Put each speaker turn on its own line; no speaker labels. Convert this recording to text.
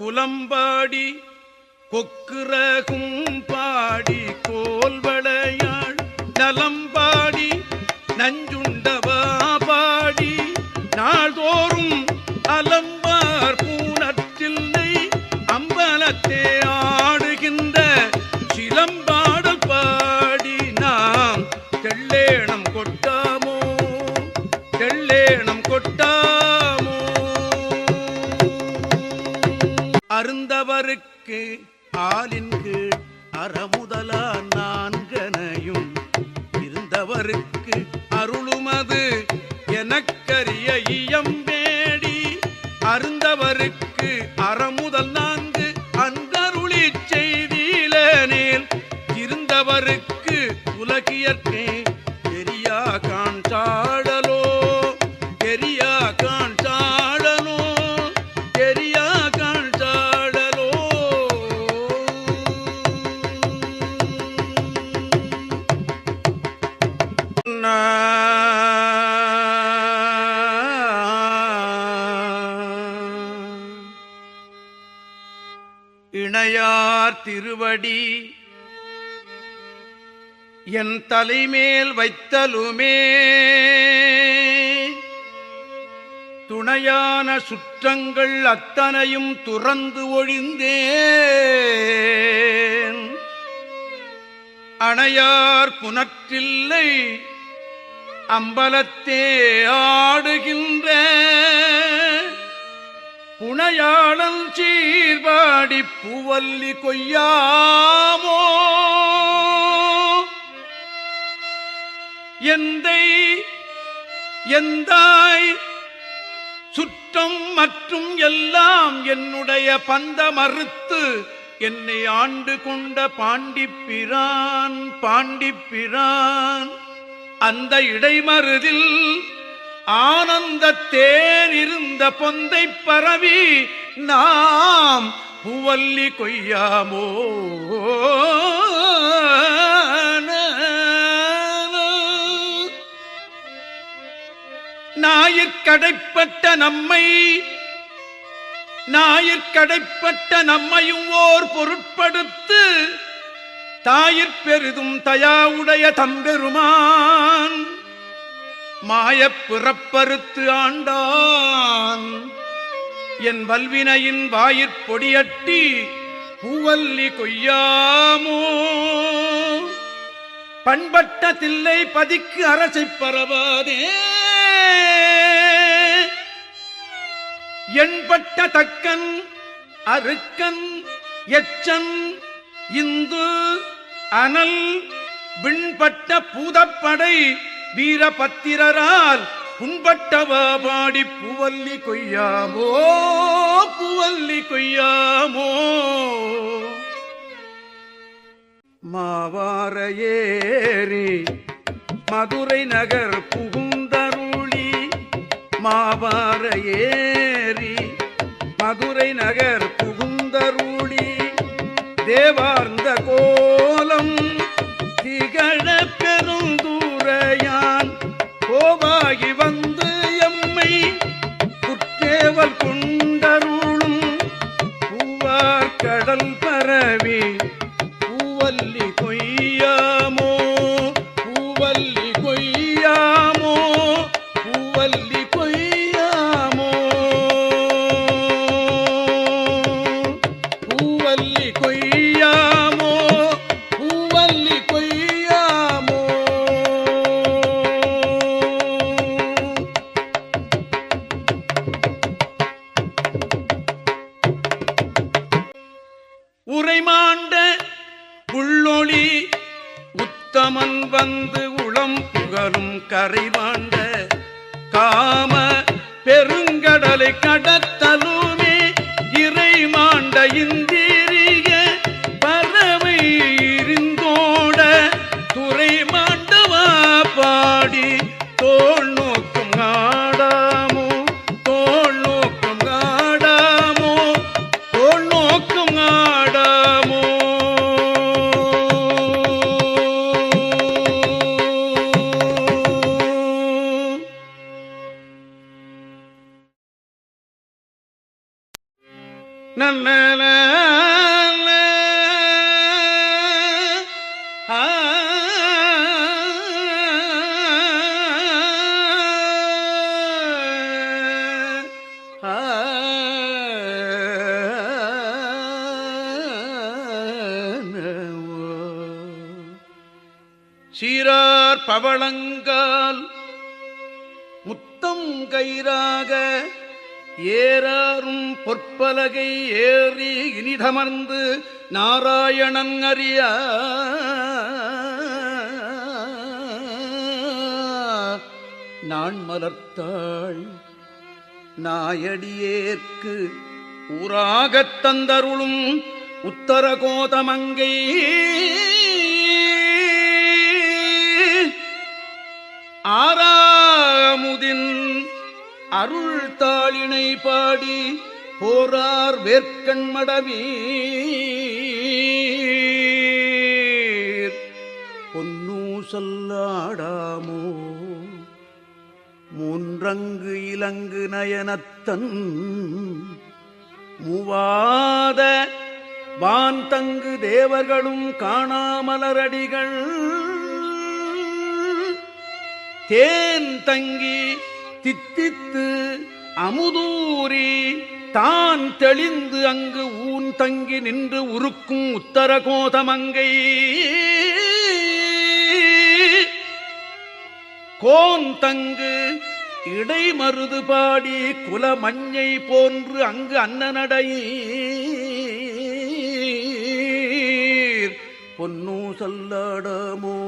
குலம்பாடி கொக்குரகும் பாடி கோல்வள உலகியற்கே பெரியா காண்பாடலோ பெரியா காண்பாடலோ பெரியா காண்பாடலோ இணையார் திருவடி என் தலைமேல் வைத்தலுமே. துணையான சுற்றங்கள் அத்தனையும் துறந்து ஒழிந்தேன். அணையார் புனற்றில்லை அம்பலத்தே ஆடுகின்ற. புனையாளம் சீர்பாடி பூவல்லி கொய்யாமோ. எந்தை எந்தாய் சுற்றம் மற்றும் எல்லாம் என்னுடைய பந்த மறுத்து என்னை ஆண்டு கொண்ட பாண்டிப்பிரான் பாண்டிப்பிரான். அந்த இடைமருதில் ஆனந்த தேர் இருந்த பொந்தை பரவி நாம் பூவல்லி கொய்யாமோ? ஞாயிற்கடைப்பட்ட நம்மை ஞாயிற்கடைப்பட்ட நம்மையும் ஓர் பொருட்படுத்து தாயிற் பெரிதும் தயாவுடைய தம்பெருமான் மாயப் பிறப்பறுத்து ஆண்டான். என் வல்வினையின் வாயிற் பொடியட்டி பூவல்லி கொய்யாமோ பண்பட்ட தில்லை பதிக்கு அரசைப் பரவாதே. எண்பட்ட தக்கன் அருக்கன் எச்சன் இந்து அனல் விண்பட்ட பூதப்படை வீரபத்திரரால் புண்பட்டவா பாடி பூவல்லி கொய்யாமோ புவல்லி கொய்யாமோ. மாவார ஏறி மதுரை நகர் புகுந்தருளி மாவார ஏறி மதுரை நகர் புகுந்தருளி தேவார்ந்த கோலம் திகழ உத்தமன் வந்து உளம் புகழும் கரைமாண்ட நன்ன சீரார் பவளங்கால் முத்தம் கயிறாக ஏறாரும் பொற்பலகை ஏறி இனிதமர்ந்து நாராயணன் அறிய. நான் மலர்த்தாள் நாயடியேற்கு ஊராகத் தந்தருளும் உத்தரகோதமங்கை. ஆறாமுதின் அருள் பாடி போரார் வேர்க்கண் வேர்க்கண்மடவீர் பொன்னூசல்லாடாமோ மூன்றங்கு இலங்கு நயனத்தன் மூவாத வான் தங்கு தேவர்களும் காணாமலரடிகள். தேன் தங்கி தித்தித்து அமுதூரி தான் தெளிந்து அங்கு ஊன் தங்கி நின்று உருக்கும் உத்தரகோதமங்கை. கோன் தங்கு இடைமருது பாடி குல மஞ்சை போன்று அங்கு அன்னநடை பொன்னூ சல்லாடமோ